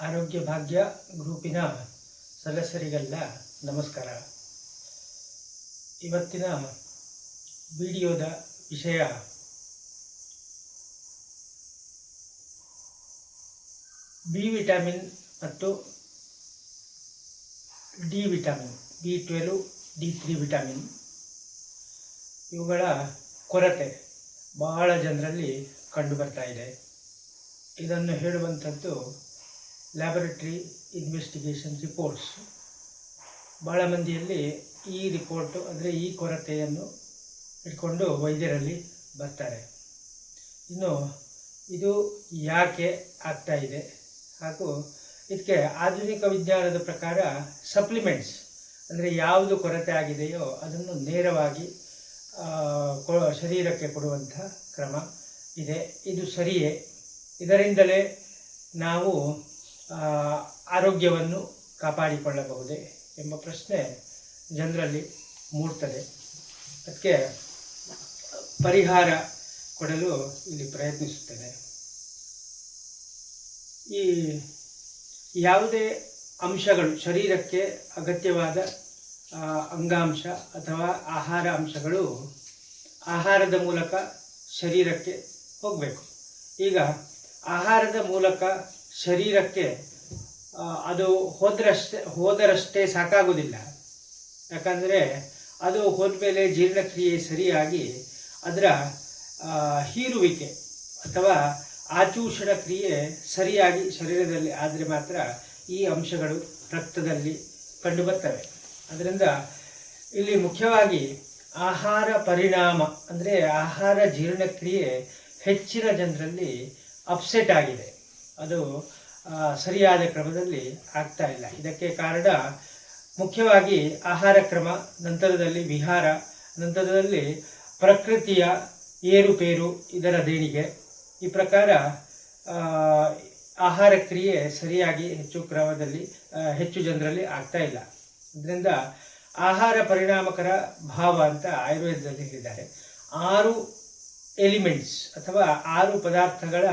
ಆರೋಗ್ಯ ಭಾಗ್ಯ ಗ್ರೂಪಿನ ಸದಸ್ಯರಿಗೆಲ್ಲ ನಮಸ್ಕಾರ. ಇವತ್ತಿನ ವಿಡಿಯೋದ ವಿಷಯ ಬಿ ವಿಟಮಿನ್ ಮತ್ತು D vitamin, B twelve D three vitamin. ಇವುಗಳ ಕೊರತೆ ಬಹಳ ಜನರಲ್ಲಿ ಕಂಡುಬರ್ತಾ ಇದೆ. ಇದನ್ನು ಹೇಳುವಂಥದ್ದು ಲ್ಯಾಬೊರೇಟರಿ ಇನ್ವೆಸ್ಟಿಗೇಷನ್ ರಿಪೋರ್ಟ್ಸ್ ಭಾಳ ಮಂದಿಯಲ್ಲಿ ಈ ರಿಪೋರ್ಟು ಅಂದರೆ ಈ ಕೊರತೆಯನ್ನು ಇಟ್ಕೊಂಡು ವೈದ್ಯರಲ್ಲಿ ಬರ್ತಾರೆ. ಇನ್ನು ಇದು ಯಾಕೆ ಆಗ್ತಾ ಇದೆ? ಹಾಗೂ ಇದಕ್ಕೆ ಆಧುನಿಕ ವಿಜ್ಞಾನದ ಪ್ರಕಾರ ಸಪ್ಲಿಮೆಂಟ್ಸ್ ಅಂದರೆ ಯಾವುದು ಕೊರತೆ ಆಗಿದೆಯೋ ಅದನ್ನು ನೇರವಾಗಿ ಶರೀರಕ್ಕೆ ಕೊಡುವಂಥ ಕ್ರಮ ಇದೆ. ಇದು ಸರಿಯೇ? ಇದರಿಂದಲೇ ನಾವು ಆರೋಗ್ಯವನ್ನು ಕಾಪಾಡಿಕೊಳ್ಳಬಹುದೇ ಎಂಬ ಪ್ರಶ್ನೆ ಜನರಲ್ಲಿ ಮೂಡ್ತದೆ. ಅದಕ್ಕೆ ಪರಿಹಾರ ಕೊಡಲು ಇಲ್ಲಿ ಪ್ರಯತ್ನಿಸುತ್ತದೆ ಈ ಯಾವುದೇ ಅಂಶಗಳು ಶರೀರಕ್ಕೆ ಅಗತ್ಯವಾದ ಅಂಗಾಂಶ ಅಥವಾ ಆಹಾರ ಅಂಶಗಳು ಆಹಾರದ ಮೂಲಕ ಶರೀರಕ್ಕೆ ಹೋಗಬೇಕು. ಈಗ ಆಹಾರದ ಮೂಲಕ ಶರೀರಕ್ಕೆ ಅದು ಹೋದರಷ್ಟೇ ಹೋದರಷ್ಟೇ ಸಾಕಾಗುವುದಿಲ್ಲ. ಯಾಕಂದರೆ ಅದು ಹೋದ್ಮೇಲೆ ಜೀರ್ಣಕ್ರಿಯೆ ಸರಿಯಾಗಿ ಅದರ ಹೀರುವಿಕೆ ಅಥವಾ ಆಚೂಷಣ ಕ್ರಿಯೆ ಸರಿಯಾಗಿ ಶರೀರದಲ್ಲಿ ಆದರೆ ಮಾತ್ರ ಈ ಅಂಶಗಳು ರಕ್ತದಲ್ಲಿ ಕಂಡುಬರ್ತವೆ. ಅದರಿಂದ ಇಲ್ಲಿ ಮುಖ್ಯವಾಗಿ ಆಹಾರ ಪರಿಣಾಮ, ಅಂದರೆ ಆಹಾರ ಜೀರ್ಣಕ್ರಿಯೆ ಹೆಚ್ಚಿನ ಜನರಲ್ಲಿ ಅಪ್ಸೆಟ್ ಆಗಿದೆ. ಅದು ಸರಿಯಾದ ಕ್ರಮದಲ್ಲಿ ಆಗ್ತಾ ಇಲ್ಲ. ಇದಕ್ಕೆ ಕಾರಣ ಮುಖ್ಯವಾಗಿ ಆಹಾರ ಕ್ರಮ, ನಂತರದಲ್ಲಿ ವಿಹಾರ, ನಂತರದಲ್ಲಿ ಪ್ರಕೃತಿಯ ಏರುಪೇರು, ಇದರ ದೇಣಿಗೆ. ಈ ಪ್ರಕಾರ ಆಹಾರ ಕ್ರಿಯೆ ಸರಿಯಾಗಿ ಹೆಚ್ಚು ಕ್ರಮದಲ್ಲಿ ಹೆಚ್ಚು ಜನರಲ್ಲಿ ಆಗ್ತಾ ಇಲ್ಲ. ಇದರಿಂದ ಆಹಾರ ಪರಿಣಾಮಕರ ಭಾವ ಅಂತ ಆಯುರ್ವೇದದಲ್ಲಿ ಹೇಳಿದ್ದಾರೆ. ಆರು ಎಲಿಮೆಂಟ್ಸ್ ಅಥವಾ ಆರು ಪದಾರ್ಥಗಳ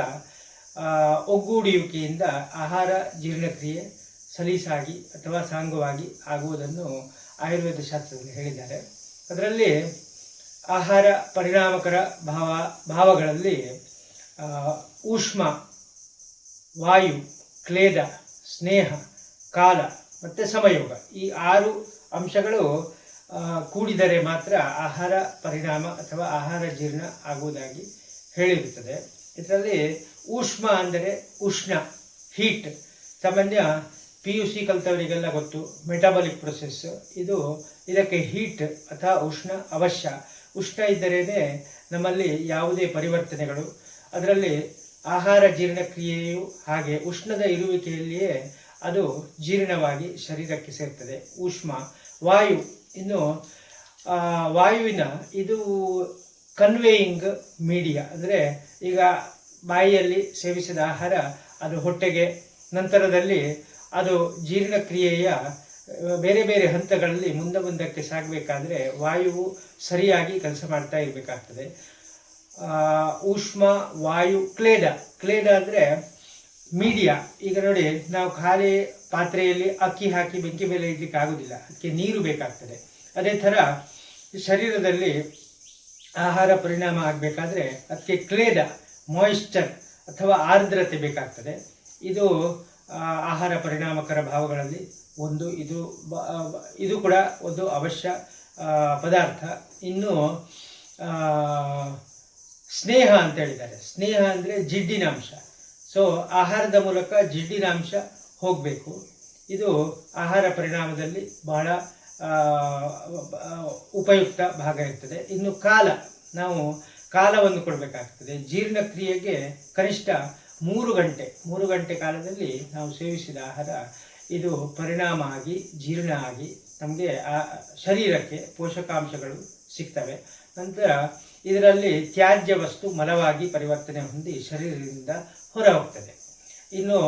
ಆ, ಒಗ್ಗೂಡುವಿಕೆಯಿಂದ ಆಹಾರ ಜೀರ್ಣಕ್ರಿಯೆ ಸಲೀಸಾಗಿ ಅಥವಾ ಸಾಂಗವಾಗಿ ಆಗುವುದನ್ನು ಆಯುರ್ವೇದ ಶಾಸ್ತ್ರದಲ್ಲಿ ಹೇಳಿದ್ದಾರೆ. ಅದರಲ್ಲಿ ಆಹಾರ ಪರಿಣಾಮಕರ ಭಾವ ಭಾವಗಳಲ್ಲಿ ಊಷ್ಮ ವಾಯು ಕ್ಲೇದ ಸ್ನೇಹ ಕಾಲ ಮತ್ತು ಸಮಯೋಗ ಈ ಆರು ಅಂಶಗಳು ಕೂಡಿದರೆ ಮಾತ್ರ ಆಹಾರ ಪರಿಣಾಮ ಅಥವಾ ಆಹಾರ ಜೀರ್ಣ ಆಗುವುದಾಗಿ ಹೇಳಿರುತ್ತದೆ. ಇದರಲ್ಲಿ ಊಷ್ಮ ಅಂದರೆ ಉಷ್ಣ ಹೀಟ್ ಸಾಮಾನ್ಯ ಪಿ ಯು ಸಿ ಕಲಿತವರಿಗೆಲ್ಲ ಗೊತ್ತು ಮೆಟಾಬಾಲಿಕ್ ಪ್ರೊಸೆಸ್ ಇದು ಇದಕ್ಕೆ ಹೀಟ್ ಅಥವಾ ಉಷ್ಣ ಅವಶ್ಯ. ಉಷ್ಣ ಇದ್ದರೇ ನಮ್ಮಲ್ಲಿ ಯಾವುದೇ ಪರಿವರ್ತನೆಗಳು. ಅದರಲ್ಲಿ ಆಹಾರ ಜೀರ್ಣಕ್ರಿಯೆಯು ಹಾಗೆ, ಉಷ್ಣದ ಇರುವಿಕೆಯಲ್ಲಿಯೇ ಅದು ಜೀರ್ಣವಾಗಿ ಶರೀರಕ್ಕೆ ಸೇರ್ತದೆ. ಉಷ್ಮ, ವಾಯು. ಇನ್ನು ವಾಯುವಿನ ಇದು ಕನ್ವೇಯಿಂಗ್ ಮೀಡಿಯಾ ಅಂದರೆ ಈಗ ಬಾಯಿಯಲ್ಲಿ ಸೇವಿಸಿದ ಆಹಾರ, ಅದು ಹೊಟ್ಟೆಗೆ, ನಂತರದಲ್ಲಿ ಅದು ಜೀರ್ಣಕ್ರಿಯೆಯ ಬೇರೆ ಬೇರೆ ಹಂತಗಳಲ್ಲಿ ಮುಂದೆ ಮುಂದಕ್ಕೆ ಸಾಗಬೇಕಾದ್ರೆ ವಾಯುವು ಸರಿಯಾಗಿ ಕೆಲಸ ಮಾಡ್ತಾ ಇರಬೇಕಾಗ್ತದೆ. ಉಷ್ಮ, ವಾಯು, ಕ್ಲೇದ. ಕ್ಲೇದ ಅಂದರೆ ಮೀಡಿಯಾ. ಈಗ ನೋಡಿ, ನಾವು ಖಾಲಿ ಪಾತ್ರೆಯಲ್ಲಿ ಅಕ್ಕಿ ಹಾಕಿ ಬೆಂಕಿ ಮೇಲೆ ಇಡ್ಲಿಕ್ಕೆ ಆಗೋದಿಲ್ಲ. ಅದಕ್ಕೆ ನೀರು ಬೇಕಾಗ್ತದೆ. ಅದೇ ಥರ ಶರೀರದಲ್ಲಿ ಆಹಾರ ಪರಿಣಾಮ ಆಗಬೇಕಾದ್ರೆ ಅದಕ್ಕೆ ಕ್ಲೇದ. ಮಾಯಿಶ್ಚರ್ ಅಥವಾ ಆರ್ದ್ರತೆ ಬೇಕಾಗ್ತದೆ. ಇದು ಆಹಾರ ಪರಿಣಾಮಕರ ಭಾವಗಳಲ್ಲಿ ಒಂದು. ಇದು ಇದು ಕೂಡ ಒಂದು ಅವಶ್ಯ ಪದಾರ್ಥ. ಇನ್ನು ಸ್ನೇಹ ಅಂತ ಹೇಳಿದ್ದಾರೆ. ಸ್ನೇಹ ಅಂದರೆ ಜಿಡ್ಡಿನಾಂಶ. ಸೊ ಆಹಾರದ ಮೂಲಕ ಜಿಡ್ಡಿನಾಂಶ ಹೋಗಬೇಕು. ಇದು ಆಹಾರ ಪರಿಣಾಮದಲ್ಲಿ ಬಹಳ ಉಪಯುಕ್ತ ಭಾಗ ಇರ್ತದೆ. ಇನ್ನು ಕಾಲ, ನಾವು ಕಾಲವನ್ನು ಕೊಡಬೇಕಾಗ್ತದೆ. ಜೀರ್ಣಕ್ರಿಯೆಗೆ ಕನಿಷ್ಠ ಮೂರು ಗಂಟೆ ಮೂರು ಗಂಟೆ ಕಾಲದಲ್ಲಿ ನಾವು ಸೇವಿಸಿದ ಆಹಾರ, ಇದು ಪರಿಣಾಮ ಆಗಿ, ಜೀರ್ಣ ಆಗಿ ನಮಗೆ ಆ ಶರೀರಕ್ಕೆ ಪೋಷಕಾಂಶಗಳು ಸಿಗ್ತವೆ. ನಂತರ ಇದರಲ್ಲಿ ತ್ಯಾಜ್ಯ ವಸ್ತು ಮಲವಾಗಿ ಪರಿವರ್ತನೆ ಹೊಂದಿ ಶರೀರದಿಂದ ಹೊರ ಹೋಗ್ತದೆ ಇನ್ನು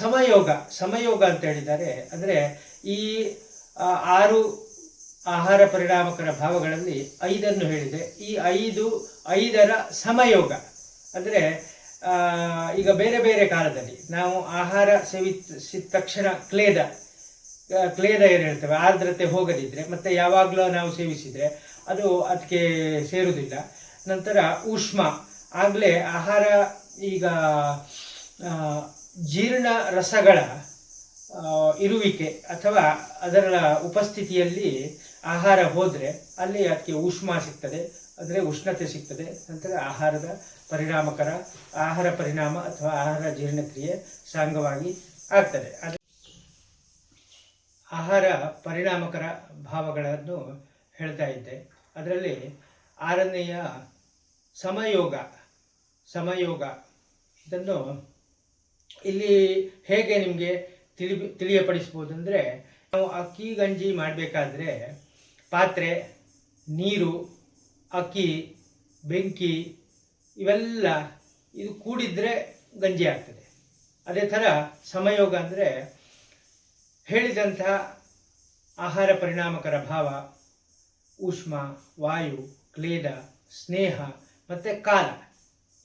ಸಮಯೋಗ ಸಮಯೋಗ ಅಂತ ಹೇಳಿದರೆ ಅಂದರೆ ಈ ಆರು ಆಹಾರ ಪರಿಣಾಮಕರ ಭಾವಗಳಲ್ಲಿ ಐದನ್ನು ಹೇಳಿದೆ. ಈ ಐದು, ಐದರ ಸಮಯೋಗ. ಅಂದರೆ ಈಗ ಬೇರೆ ಬೇರೆ ಕಾಲದಲ್ಲಿ ನಾವು ಆಹಾರ ಸೇವಿಸಿದ ತಕ್ಷಣ ಕ್ಲೇದ ಕ್ಲೇದ ಏನು ಹೇಳ್ತೇವೆ? ಆರ್ದ್ರತೆ ಹೋಗದಿದ್ದರೆ ಮತ್ತೆ ಯಾವಾಗಲೂ ನಾವು ಸೇವಿಸಿದರೆ ಅದು ಅದಕ್ಕೆ ಸೇರುವುದಿಲ್ಲ ನಂತರ ಉಷ್ಮ. ಆಗಲೇ ಆಹಾರ ಈಗ ಜೀರ್ಣ ರಸಗಳ ಇರುವಿಕೆ ಅಥವಾ ಅದರ ಉಪಸ್ಥಿತಿಯಲ್ಲಿ ಆಹಾರ ಹೋದರೆ ಅಲ್ಲಿ ಅದಕ್ಕೆ ಉಷ್ಮ ಸಿಗ್ತದೆ, ಅಂದರೆ ಉಷ್ಣತೆ ಸಿಗ್ತದೆ. ನಂತರ ಆಹಾರದ ಪರಿಣಾಮಕರ, ಆಹಾರ ಪರಿಣಾಮ ಅಥವಾ ಆಹಾರ ಜೀರ್ಣಕ್ರಿಯೆ ಸಾಂಗವಾಗಿ ಆಗ್ತದೆ. ಅದು ಆಹಾರ ಪರಿಣಾಮಕರ ಭಾವಗಳನ್ನು ಹೇಳ್ತಾ ಇದ್ದೆ. ಅದರಲ್ಲಿ ಆರನೆಯ ಸಮಯೋಗ ಸಮಯೋಗ. ಇದನ್ನು ಇಲ್ಲಿ ಹೇಗೆ ನಿಮಗೆ ತಿಳಿ ತಿಳಿಯಪಡಿಸ್ಬೋದು ಅಂದರೆ, ನಾವು ಅಕ್ಕಿ ಗಂಜಿ ಮಾಡಬೇಕಾದ್ರೆ ಪಾತ್ರೆ, ನೀರು, ಅಕ್ಕಿ, ಬೆಂಕಿ ಇವೆಲ್ಲ ಇದು ಕೂಡಿದ್ರೆ ಗಂಜಿ ಆಗ್ತದೆ. ಅದೇ ಥರ ಸಮಯೋಗ ಅಂದರೆ ಹೇಳಿದಂಥ ಆಹಾರ ಪರಿಣಾಮಕರ ಭಾವ, ಉಷ್ಮ, ವಾಯು, ಕ್ಲೇದ, ಸ್ನೇಹ ಮತ್ತು ಕಾಲ.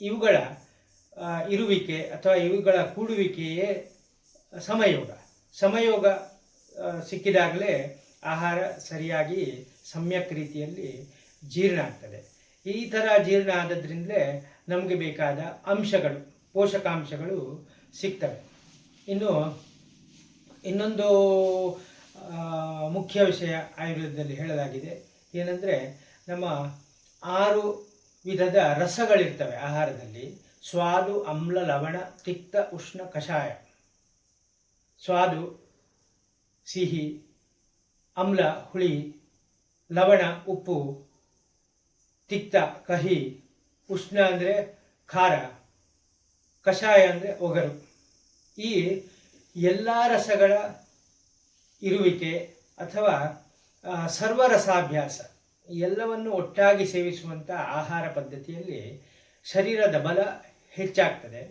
ಇವುಗಳ ಇರುವಿಕೆ ಅಥವಾ ಇವುಗಳ ಕೂಡುವಿಕೆಯೇ ಸಮಯೋಗ. ಸಮಯೋಗ ಸಿಕ್ಕಿದಾಗಲೇ ಆಹಾರ ಸರಿಯಾಗಿ ಸಮ್ಯಕ್ ರೀತಿಯಲ್ಲಿ ಜೀರ್ಣ ಆಗ್ತದೆ. ಈ ಥರ ಜೀರ್ಣ ಆದದ್ರಿಂದಲೇ ನಮಗೆ ಬೇಕಾದ ಅಂಶಗಳು, ಪೋಷಕಾಂಶಗಳು ಸಿಗ್ತವೆ. ಇನ್ನು ಇನ್ನೊಂದು ಮುಖ್ಯ ವಿಷಯ ಆಯುರ್ವೇದದಲ್ಲಿ ಹೇಳಲಾಗಿದೆ. ಏನಂದರೆ ನಮ್ಮ ಆರು ವಿಧದ ರಸಗಳಿರ್ತವೆ ಆಹಾರದಲ್ಲಿ. ಸ್ವಾದು, ಅಮ್ಲ, ಲವಣ, ತಿಕ್ತ, ಉಷ್ಣ, ಕಷಾಯ. ಸ್ವಾದು, ಸಿಹಿ ಅಮ್ಲ, ಹುಳಿ, ಲವಣ, ಉಪ್ಪು, ತಿಕ್ತ, ಕಹಿ, ಉಷ್ಣ ಅಂದರೆ ಖಾರ, ಕಷಾಯ ಅಂದರೆ ಒಗರು. ಈ ಎಲ್ಲ ರಸಗಳ ಇರುವಿಕೆ ಅಥವಾ ಸರ್ವರಸಾಭ್ಯಾಸ ಎಲ್ಲವನ್ನು ಒಟ್ಟಾಗಿ ಸೇವಿಸುವಂಥ ಆಹಾರ ಪದ್ಧತಿಯಲ್ಲಿ ಶರೀರದ ಬಲ ಹೆಚ್ಚಾಗ್ತದೆ.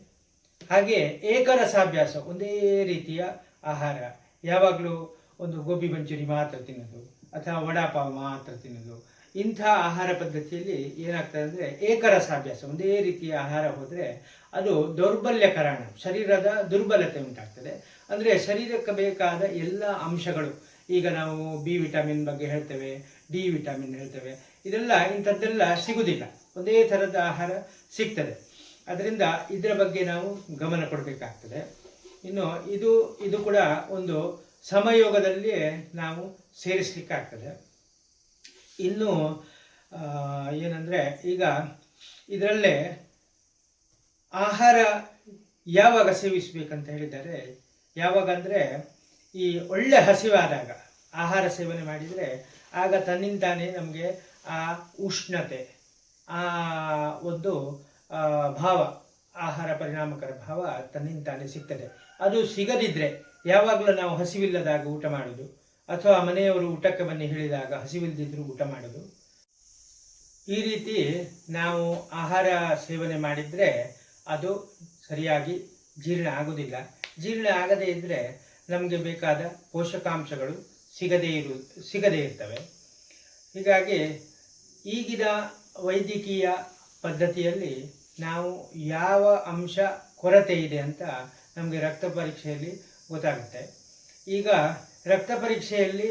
ಹಾಗೆ ಏಕರಸಾಭ್ಯಾಸ ಒಂದೇ ರೀತಿಯ ಆಹಾರ. ಯಾವಾಗಲೂ ಒಂದು ಗೋಬಿ ಮಂಚೂರಿ ಮಾತ್ರ ತಿನ್ನೋದು, ಅಥವಾ ವಡಾಪಾವ್ ಮಾತ್ರ ತಿನ್ನೋದು. ಇಂಥ ಆಹಾರ ಪದ್ಧತಿಯಲ್ಲಿ ಏನಾಗ್ತದೆ ಅಂದರೆ ಏಕರಸಾಭ್ಯಾಸ, ಒಂದೇ ರೀತಿಯ ಆಹಾರ ಹೋದರೆ ಅದು ದೌರ್ಬಲ್ಯ ಕಾರಣ ಶರೀರದ ದುರ್ಬಲತೆ ಉಂಟಾಗ್ತದೆ. ಅಂದರೆ ಶರೀರಕ್ಕೆ ಬೇಕಾದ ಎಲ್ಲ ಅಂಶಗಳು, ಈಗ ನಾವು ಬಿ ವಿಟಮಿನ್ ಬಗ್ಗೆ ಹೇಳ್ತೇವೆ, ಡಿ ವಿಟಮಿನ್ ಹೇಳ್ತೇವೆ, ಇದೆಲ್ಲ ಇಂಥದ್ದೆಲ್ಲ ಸಿಗುವುದಿಲ್ಲ ಒಂದೇ ಥರದ ಆಹಾರ ಸಿಗ್ತದೆ. ಅದರಿಂದ ಇದರ ಬಗ್ಗೆ ನಾವು ಗಮನ ಕೊಡಬೇಕಾಗ್ತದೆ. ಇನ್ನು ಇದು ಇದು ಕೂಡ ಒಂದು ಸಮಯೋಗದಲ್ಲಿ ನಾವು ಸೇರಿಸಲಿಕ್ಕಾಗ್ತದೆ. ಇನ್ನು ಏನಂದರೆ, ಈಗ ಇದರಲ್ಲೇ ಆಹಾರ ಯಾವಾಗ ಸೇವಿಸಬೇಕಂತ ಹೇಳಿದರೆ ಯಾವಾಗ ಅಂದರೆ ಈ ಒಳ್ಳೆ ಹಸಿವಾದಾಗ ಆಹಾರ ಸೇವನೆ ಮಾಡಿದರೆ ಆಗ ತನ್ನಿಂದಾನೇ ನಮಗೆ ಆ ಉಷ್ಣತೆ, ಆ ಒಂದು ಭಾವ, ಆಹಾರ ಪರಿಣಾಮಕರ ಭಾವ ತನ್ನಿಂದಾನೇ ಸಿಗ್ತದೆ. ಅದು ಸಿಗದಿದ್ದರೆ ಯಾವಾಗಲೂ ನಾವು ಹಸಿವಿಲ್ಲದಾಗ ಊಟ ಮಾಡೋದು, ಅಥವಾ ಮನೆಯವರು ಊಟಕ್ಕೆ ಬನ್ನಿ ಹೇಳಿದಾಗ ಹಸಿವಿಲ್ಲದಿದ್ದರೂ ಊಟ ಮಾಡೋದು. ಈ ರೀತಿ ನಾವು ಆಹಾರ ಸೇವನೆ ಮಾಡಿದರೆ ಅದು ಸರಿಯಾಗಿ ಜೀರ್ಣ ಆಗುವುದಿಲ್ಲ ಜೀರ್ಣ ಆಗದೇ ಇದ್ದರೆ ನಮಗೆ ಬೇಕಾದ ಪೋಷಕಾಂಶಗಳು ಸಿಗದೇ ಇರು, ಸಿಗದೇ ಇರ್ತವೆ. ಹೀಗಾಗಿ ಈಗಿನ ವೈದ್ಯಕೀಯ ಪದ್ಧತಿಯಲ್ಲಿ ನಾವು ಯಾವ ಅಂಶ ಕೊರತೆ ಇದೆ ಅಂತ ನಮಗೆ ರಕ್ತ ಪರೀಕ್ಷೆಯಲ್ಲಿ ಗೊತ್ತಾಗುತ್ತೆ. ಈಗ ರಕ್ತ ಪರೀಕ್ಷೆಯಲ್ಲಿ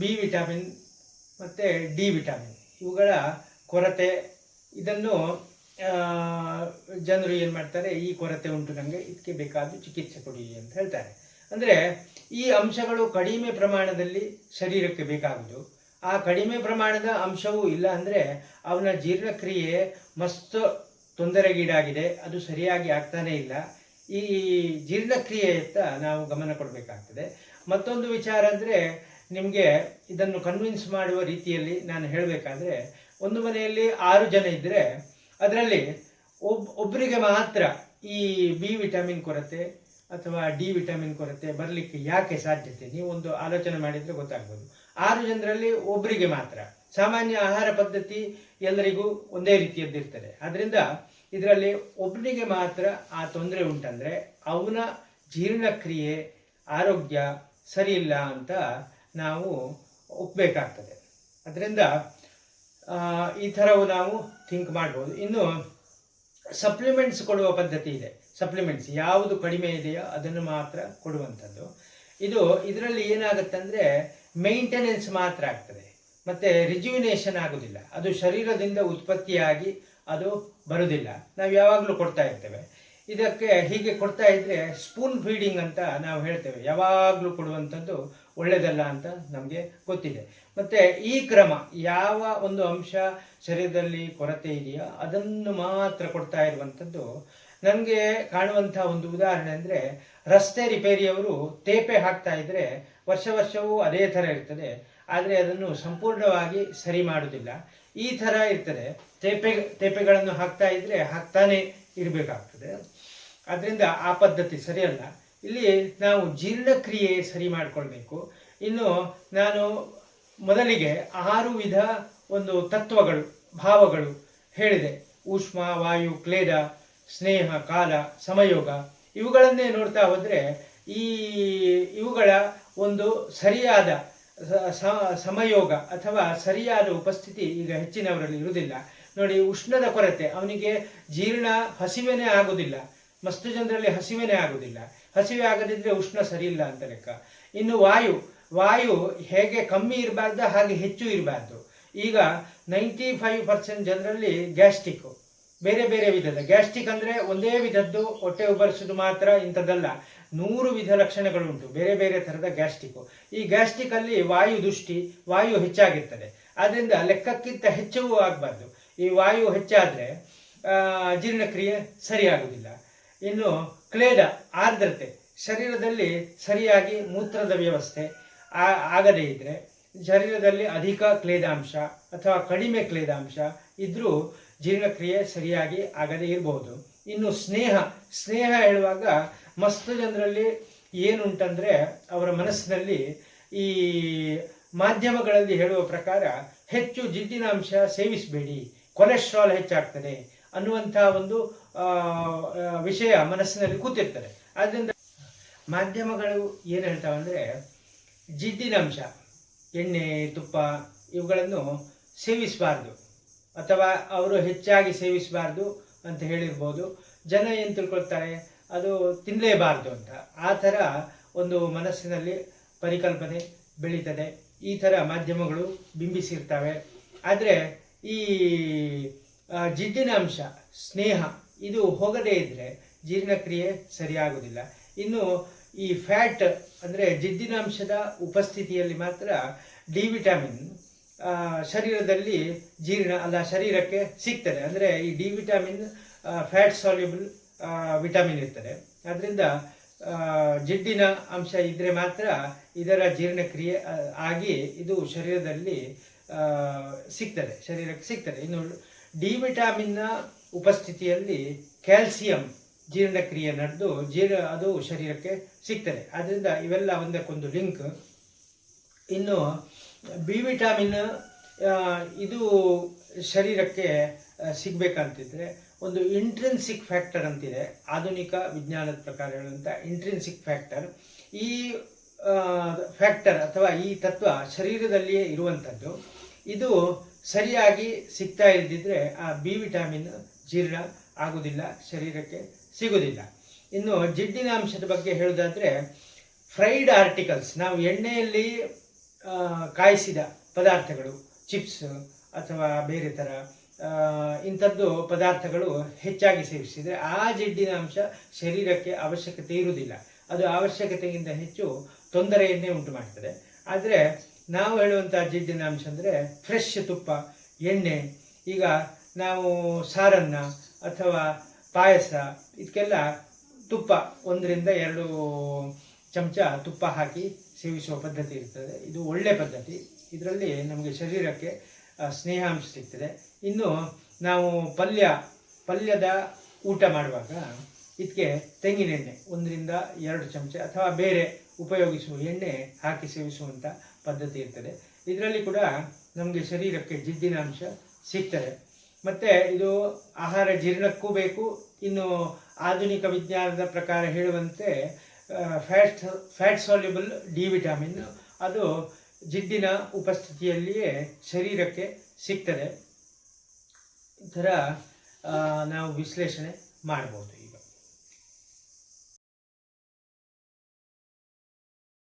ಬಿ ವಿಟಮಿನ್ ಮತ್ತು ಡಿ ವಿಟಮಿನ್ ಇವುಗಳ ಕೊರತೆ, ಇದನ್ನು ಜನರು ಏನು ಮಾಡ್ತಾರೆ, ಈ ಕೊರತೆ ಉಂಟು ನನಗೆ ಇದಕ್ಕೆ ಬೇಕಾದ ಚಿಕಿತ್ಸೆ ಕೊಡಿ ಅಂತ ಹೇಳ್ತಾರೆ. ಅಂದರೆ ಈ ಅಂಶಗಳು ಕಡಿಮೆ ಪ್ರಮಾಣದಲ್ಲಿ ಶರೀರಕ್ಕೆ ಬೇಕಾಗುವುದು ಆ ಕಡಿಮೆ ಪ್ರಮಾಣದ ಅಂಶವೂ ಇಲ್ಲ ಅಂದರೆ ಅವನ ಜೀರ್ಣಕ್ರಿಯೆ ಮಸ್ತ್ ತೊಂದರೆಗೀಡಾಗಿದೆ, ಅದು ಸರಿಯಾಗಿ ಆಗ್ತಾನೇ ಇಲ್ಲ. ಈ ಜೀರ್ಣಕ್ರಿಯೆಯತ್ತ ನಾವು ಗಮನ ಕೊಡಬೇಕಾಗ್ತದೆ. ಮತ್ತೊಂದು ವಿಚಾರ ಅಂದರೆ ನಿಮಗೆ ಇದನ್ನು ಕನ್ವಿನ್ಸ್ ಮಾಡುವ ರೀತಿಯಲ್ಲಿ ನಾನು ಹೇಳಬೇಕಾದ್ರೆ, ಒಂದು ಮನೆಯಲ್ಲಿ ಆರು ಜನ ಇದ್ದರೆ ಅದರಲ್ಲಿ ಒಬ್ ಒಬ್ಬರಿಗೆ ಮಾತ್ರ ಈ ಬಿ ವಿಟಮಿನ್ ಕೊರತೆ ಅಥವಾ ಡಿ ವಿಟಮಿನ್ ಕೊರತೆ ಬರಲಿಕ್ಕೆ ಯಾಕೆ ಸಾಧ್ಯತೆ? ನೀವು ಒಂದು ಆಲೋಚನೆ ಮಾಡಿದರೆ ಗೊತ್ತಾಗ್ಬೋದು. ಆರು ಜನರಲ್ಲಿ ಒಬ್ಬರಿಗೆ ಮಾತ್ರ. ಸಾಮಾನ್ಯ ಆಹಾರ ಪದ್ಧತಿ ಎಲ್ಲರಿಗೂ ಒಂದೇ ರೀತಿಯದ್ದಿರ್ತದೆ. ಅದರಿಂದ ಇದರಲ್ಲಿ ಒಬ್ಬನಿಗೆ ಮಾತ್ರ ಆ ತೊಂದರೆ ಉಂಟಂದರೆ ಅವನ ಜೀರ್ಣಕ್ರಿಯೆ ಆರೋಗ್ಯ ಸರಿಯಿಲ್ಲ ಅಂತ ನಾವು ಒಪ್ಪಬೇಕಾಗ್ತದೆ ಅದರಿಂದ ಈ ಥರವು ನಾವು ಥಿಂಕ್ ಮಾಡ್ಬೋದು. ಇನ್ನು ಸಪ್ಲಿಮೆಂಟ್ಸ್ ಕೊಡುವ ಪದ್ಧತಿ ಇದೆ. ಸಪ್ಲಿಮೆಂಟ್ಸ್ ಯಾವುದು ಕಡಿಮೆ ಇದೆಯೋ ಅದನ್ನು ಮಾತ್ರ ಕೊಡುವಂಥದ್ದು. ಇದು ಇದರಲ್ಲಿ ಏನಾಗುತ್ತೆ ಅಂದರೆ ಮೇಂಟೆನೆನ್ಸ್ ಮಾತ್ರ ಆಗ್ತದೆ. ಮತ್ತು ರಿಜ್ಯುವಿನೇಷನ್ ಆಗೋದಿಲ್ಲ. ಅದು ಶರೀರದಿಂದ ಉತ್ಪತ್ತಿಯಾಗಿ ಅದು ಬರುವುದಿಲ್ಲ. ನಾವು ಯಾವಾಗಲೂ ಕೊಡ್ತಾ ಇರ್ತೇವೆ. ಇದಕ್ಕೆ ಹೀಗೆ ಕೊಡ್ತಾ ಇದ್ರೆ ಸ್ಪೂನ್ ಫೀಡಿಂಗ್ ಅಂತ ನಾವು ಹೇಳ್ತೇವೆ. ಯಾವಾಗಲೂ ಕೊಡುವಂಥದ್ದು ಒಳ್ಳೆಯದಲ್ಲ ಅಂತ ನಮಗೆ ಗೊತ್ತಿದೆ. ಮತ್ತು ಈ ಕ್ರಮ ಯಾವ ಒಂದು ಅಂಶ ಶರೀರದಲ್ಲಿ ಕೊರತೆ ಇದೆಯೋ ಅದನ್ನು ಮಾತ್ರ ಕೊಡ್ತಾ ಇರುವಂಥದ್ದು ನನಗೆ ಕಾಣುವಂಥ ಒಂದು ಉದಾಹರಣೆ ಅಂದರೆ ರಸ್ತೆ ರಿಪೇರಿಯವರು ತೇಪೆ ಹಾಕ್ತಾ ಇದ್ದರೆ ವರ್ಷ ವರ್ಷವೂ ಅದೇ ಥರ ಇರ್ತದೆ. ಆದರೆ ಅದನ್ನು ಸಂಪೂರ್ಣವಾಗಿ ಸರಿ ಮಾಡುವುದಿಲ್ಲ. ಈ ಥರ ಇರ್ತದೆ. ತೇಪೆ, ತೇಪೆಗಳನ್ನು ಹಾಕ್ತಾ ಇದ್ರೆ ಹಾಕ್ತಾನೆ ಇರಬೇಕಾಗ್ತದೆ. ಅದರಿಂದ ಆ ಪದ್ಧತಿ ಸರಿಯಲ್ಲ. ಇಲ್ಲಿ ನಾವು ಜೀರ್ಣಕ್ರಿಯೆ ಸರಿ ಮಾಡಿಕೊಳ್ಬೇಕು. ಇನ್ನು ನಾನು ಮೊದಲಿಗೆ ಆರು ವಿಧ ಒಂದು ತತ್ವಗಳು, ಭಾವಗಳು ಹೇಳಿದೆ. ಉಷ್ಮ, ವಾಯು, ಕ್ಲೇದ, ಸ್ನೇಹ, ಕಾಲ, ಸಮಯೋಗ. ಇವುಗಳನ್ನೇ ನೋಡ್ತಾ ಹೋದರೆ ಈ ಇವುಗಳ ಒಂದು ಸರಿಯಾದ ಸಮಯೋಗ ಅಥವಾ ಸರಿಯಾದ ಉಪಸ್ಥಿತಿ ಈಗ ಹೆಚ್ಚಿನವರಲ್ಲಿ ಇರುವುದಿಲ್ಲ. ನೋಡಿ, ಉಷ್ಣದ ಕೊರತೆ, ಅವನಿಗೆ ಜೀರ್ಣ ಹಸಿವೆನೇ ಆಗೋದಿಲ್ಲ ಮಸ್ತು ಜನರಲ್ಲಿ ಹಸಿವೆನೇ ಆಗೋದಿಲ್ಲ ಹಸಿವೆ ಆಗದಿದ್ರೆ ಉಷ್ಣ ಸರಿಯಿಲ್ಲ ಅಂತ ಲೆಕ್ಕ. ಇನ್ನು ವಾಯು ವಾಯು ಹೇಗೆ ಕಮ್ಮಿ ಇರಬಾರ್ದು, ಹಾಗೆ ಹೆಚ್ಚು ಇರಬಾರ್ದು. ಈಗ ನೈಂಟಿ ಫೈವ್ ಪರ್ಸೆಂಟ್ ಜನರಲ್ಲಿ ಗ್ಯಾಸ್ಟಿಕ್, ಬೇರೆ ಬೇರೆ ವಿಧದ. ಗ್ಯಾಸ್ಟಿಕ್ ಅಂದ್ರೆ ಒಂದೇ ವಿಧದ್ದು, ಹೊಟ್ಟೆ ಉಬ್ಬರಿಸೋದು ಮಾತ್ರ ಇಂಥದ್ದಲ್ಲ. ನೂರು ವಿಧ ಲಕ್ಷಣಗಳುಂಟು. ಬೇರೆ ಬೇರೆ ಥರದ ಗ್ಯಾಸ್ಟಿಕ್ ಈ ಗ್ಯಾಸ್ಟಿಕ್ ಅಲ್ಲಿ ವಾಯು ದೃಷ್ಟಿ, ವಾಯು ಹೆಚ್ಚಾಗಿರ್ತದೆ. ಆದ್ರಿಂದ ಲೆಕ್ಕಕ್ಕಿಂತ ಹೆಚ್ಚವೂ ಆಗಬಾರ್ದು. ಈ ವಾಯು ಹೆಚ್ಚಾದ್ರೆ ಜೀರ್ಣಕ್ರಿಯೆ ಸರಿಯಾಗುವುದಿಲ್ಲ. ಇನ್ನು ಕ್ಲೇದ, ಆರ್ದ್ರತೆ. ಶರೀರದಲ್ಲಿ ಸರಿಯಾಗಿ ಮೂತ್ರದ ವ್ಯವಸ್ಥೆ ಆಗದೇ ಇದ್ರೆ, ಶರೀರದಲ್ಲಿ ಅಧಿಕ ಕ್ಲೇದಾಂಶ ಅಥವಾ ಕಡಿಮೆ ಕ್ಲೇದಾಂಶ ಇದ್ರೂ ಜೀರ್ಣಕ್ರಿಯೆ ಸರಿಯಾಗಿ ಆಗದೇ ಇರಬಹುದು ಇನ್ನು ಸ್ನೇಹ ಸ್ನೇಹ ಹೇಳುವಾಗ ಮಸ್ತ್ ಜನರಲ್ಲಿ ಏನುಂಟಂದ್ರೆ ಅವರ ಮನಸ್ಸಿನಲ್ಲಿ ಈ ಮಾಧ್ಯಮಗಳಲ್ಲಿ ಹೇಳುವ ಪ್ರಕಾರ ಹೆಚ್ಚು ಜಿಡ್ಡಿನಾಂಶ ಸೇವಿಸಬೇಡಿ, ಕೊಲೆಸ್ಟ್ರಾಲ್ ಹೆಚ್ಚಾಗ್ತದೆ ಅನ್ನುವಂತಹ ಒಂದು ವಿಷಯ ಮನಸ್ಸಿನಲ್ಲಿ ಕೂತಿರ್ತಾರೆ ಆದ್ದರಿಂದ ಮಾಧ್ಯಮಗಳು ಏನು ಹೇಳ್ತಾವಂದ್ರೆ ಜಿಡ್ಡಿನಾಂಶ, ಎಣ್ಣೆ, ತುಪ್ಪ ಇವುಗಳನ್ನು ಸೇವಿಸಬಾರ್ದು ಅಥವಾ ಅವರು ಹೆಚ್ಚಾಗಿ ಸೇವಿಸಬಾರ್ದು ಅಂತ ಹೇಳಿರ್ಬೋದು. ಜನ ಏನು ತಿಳ್ಕೊಳ್ತಾರೆ? ಅದು ತಿನ್ನಲೇಬಾರ್ದು ಅಂತ. ಆ ಥರ ಒಂದು ಮನಸ್ಸಿನಲ್ಲಿ ಪರಿಕಲ್ಪನೆ ಬೆಳೀತದೆ. ಈ ಥರ ಮಾಧ್ಯಮಗಳು ಬಿಂಬಿಸಿರ್ತವೆ. ಆದರೆ ಈ ಜಿಡ್ಡಿನ ಅಂಶ, ಸ್ನೇಹ, ಇದು ಹೋಗದೇ ಇದ್ದರೆ ಜೀರ್ಣಕ್ರಿಯೆ ಸರಿಯಾಗುವುದಿಲ್ಲ. ಇನ್ನು ಈ ಫ್ಯಾಟ್ ಅಂದರೆ ಜಿಡ್ಡಿನಾಂಶದ ಉಪಸ್ಥಿತಿಯಲ್ಲಿ ಮಾತ್ರ ಡಿ ವಿಟಮಿನ್ ಶರೀರದಲ್ಲಿ ಜೀರ್ಣ, ಅಲ್ಲ ಶರೀರಕ್ಕೆ ಸಿಗ್ತದೆ. ಅಂದರೆ ಈ D vitamin fat soluble vitamin ಇರ್ತದೆ. ಅದರಿಂದ ಜಿಡ್ಡಿನ ಅಂಶ ಇದ್ದರೆ ಮಾತ್ರ ಇದರ ಜೀರ್ಣಕ್ರಿಯೆ ಆಗಿ ಇದು ಶರೀರದಲ್ಲಿ ಸಿಗ್ತದೆ. ಶರೀರಕ್ಕೆ ಸಿಗ್ತದೆ. ಇನ್ನು ಡಿ ವಿಟಾಮಿನ್ನ ಉಪಸ್ಥಿತಿಯಲ್ಲಿ ಕ್ಯಾಲ್ಸಿಯಂ ಜೀರ್ಣಕ್ರಿಯೆ ನಡೆದು ಜೀರ್ಣ, ಅದು ಶರೀರಕ್ಕೆ ಸಿಗ್ತದೆ. ಅದರಿಂದ ಇವೆಲ್ಲ ಒಂದಕ್ಕೊಂದು ಲಿಂಕ್. ಇನ್ನು ಬಿ ವಿಟಾಮಿನ್ ಇದು ಶರೀರಕ್ಕೆ ಸಿಗ್ಬೇಕಂತಿದ್ರೆ ಒಂದು ಇಂಟ್ರೆನ್ಸಿಕ್ ಫ್ಯಾಕ್ಟರ್ ಅಂತಿದೆ, ಆಧುನಿಕ ವಿಜ್ಞಾನದ ಪ್ರಕಾರ ಹೇಳುವಂಥ ಇಂಟ್ರೆನ್ಸಿಕ್ ಫ್ಯಾಕ್ಟರ್ ಈ ಫ್ಯಾಕ್ಟರ್ ಅಥವಾ ಈ ತತ್ವ ಶರೀರದಲ್ಲಿಯೇ ಇರುವಂಥದ್ದು. ಇದು ಸರಿಯಾಗಿ ಸಿಗ್ತಾ ಇದ್ದಿದ್ರೆ ಆ ಬಿ ವಿಟಾಮಿನ್ ಜೀರ್ಣ ಆಗುವುದಿಲ್ಲ, ಶರೀರಕ್ಕೆ ಸಿಗುವುದಿಲ್ಲ. ಇನ್ನು ಜಿಡ್ಡಿನ ಅಂಶದ ಬಗ್ಗೆ ಹೇಳೋದಾದರೆ ಫ್ರೈಡ್ ಆರ್ಟಿಕಲ್ಸ್ ನಾವು ಎಣ್ಣೆಯಲ್ಲಿ ಕಾಯಿಸಿದ ಪದಾರ್ಥಗಳು ಚಿಪ್ಸ್ ಅಥವಾ ಬೇರೆ ಥರ ಇಂಥದ್ದು ಪದಾರ್ಥಗಳು ಹೆಚ್ಚಾಗಿ ಸೇವಿಸಿದರೆ ಆ ಜಿಡ್ಡಿನ ಅಂಶ ಶರೀರಕ್ಕೆ ಅವಶ್ಯಕತೆ ಇರುವುದಿಲ್ಲ. ಅದು ಅವಶ್ಯಕತೆಗಿಂತ ಹೆಚ್ಚು ತೊಂದರೆಯನ್ನೇ ಉಂಟು ಮಾಡ್ತದೆ ಆದರೆ ನಾವು ಹೇಳುವಂಥ ಜಿಡ್ಡಿನ ಅಂಶ ಅಂದರೆ ಫ್ರೆಶ್ ತುಪ್ಪ, ಎಣ್ಣೆ, ಈಗ ನಾವು ಸಾರನ್ನ ಅಥವಾ ಪಾಯಸ ಇದಕ್ಕೆಲ್ಲ ತುಪ್ಪ ಒಂದರಿಂದ ಎರಡು ಚಮಚ ತುಪ್ಪ ಹಾಕಿ ಸೇವಿಸುವ ಪದ್ಧತಿ ಇರ್ತದೆ. ಇದು ಒಳ್ಳೆ ಪದ್ಧತಿ. ಇದರಲ್ಲಿ ನಮಗೆ ಶರೀರಕ್ಕೆ ಸ್ನೇಹಾಂಶ ಸಿಗ್ತದೆ. ಇನ್ನು ನಾವು ಪಲ್ಯ, ಪಲ್ಯದ ಊಟ ಮಾಡುವಾಗ ಇದಕ್ಕೆ ತೆಂಗಿನ ಎಣ್ಣೆ, ಒಂದರಿಂದ ಎರಡು ಚಮಚ ಅಥವಾ ಬೇರೆ ಉಪಯೋಗಿಸುವ ಎಣ್ಣೆ ಹಾಕಿ ಸೇವಿಸುವಂಥ ಪದ್ಧತಿ ಇರ್ತದೆ. ಇದರಲ್ಲಿ ಕೂಡ ನಮಗೆ ಶರೀರಕ್ಕೆ ಜಿದ್ದಿನ ಅಂಶ ಸಿಗ್ತದೆ. ಮತ್ತು ಇದು ಆಹಾರ ಜೀರ್ಣಕ್ಕೂ ಬೇಕು, ಇನ್ನು ಆಧುನಿಕ ವಿಜ್ಞಾನದ ಪ್ರಕಾರ ಹೇಳುವಂತೆ fat fat soluble D vitamin ಅದು ಜಿಡ್ಡಿನ ಉಪಸ್ಥಿತಿಯಲ್ಲಿಯೇ ಶರೀರಕ್ಕೆ ಸಿಗ್ತದೆ. ಥರ ನಾವು ವಿಶ್ಲೇಷಣೆ ಮಾಡ್ಬೋದು.